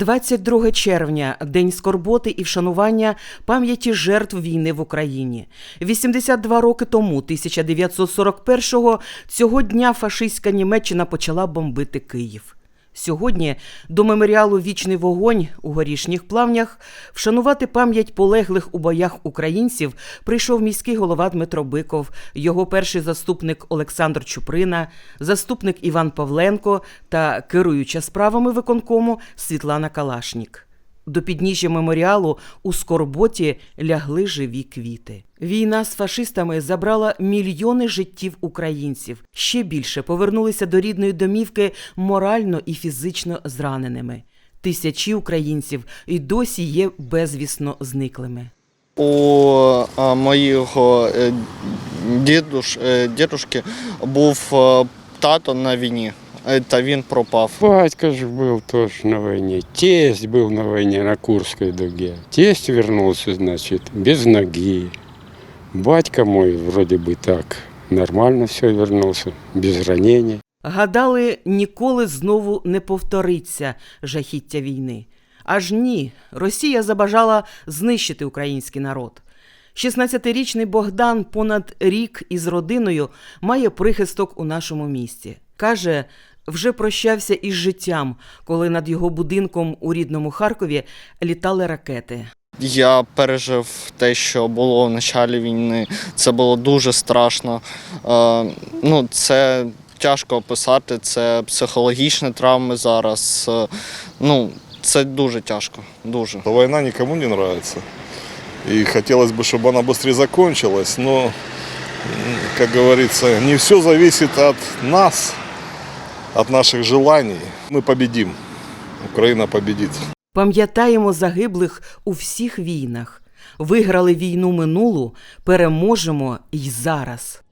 22 червня день скорботи і вшанування пам'яті жертв війни в Україні. 82 роки тому, 1941-го, цього дня фашистська Німеччина почала бомбити Київ. Сьогодні до меморіалу Вічний вогонь у горішніх плавнях вшанувати пам'ять полеглих у боях українців прийшов міський голова Дмитро Биков, його перший заступник Олександр Чуприна, заступник Іван Павленко та керуюча справами виконкому Світлана Калашнік. До підніжжя меморіалу у Скорботі лягли живі квіти. Війна з фашистами забрала мільйони життів українців. Ще більше повернулися до рідної домівки морально і фізично зраненими. Тисячі українців і досі є безвісно зниклими. У а, моєго е, дідуш, е, дідушки був е, тато на війні, е, та він пропав. Батько ж был тоже на войне, тесть был на войне на Курской дуге. Тесть вернулся, значит, без ноги. Батька мой вроде бы так нормально все вернулся, без ранений. Гадали, ніколи знову не повториться жахіття війни. Аж ні, Росія забажала знищити український народ. 16-річний Богдан понад рік із родиною має прихисток у нашому місті. Каже, вже прощався із життям, коли над його будинком у рідному Харкові літали ракети. Я пережив те, що було в началі війни. Це було дуже страшно. Е, ну, це тяжко описати, це психологічні травми зараз. Е, ну, це дуже тяжко. Дуже. Война никому не нравится. И хотелось бы, чтобы она быстрее закончилась, но, м, как говорится, не все зависит от нас, от наших желаний. Мы победим. Україна победит. Пам'ятаємо загиблих у всіх війнах. Виграли війну минулу, переможемо й зараз.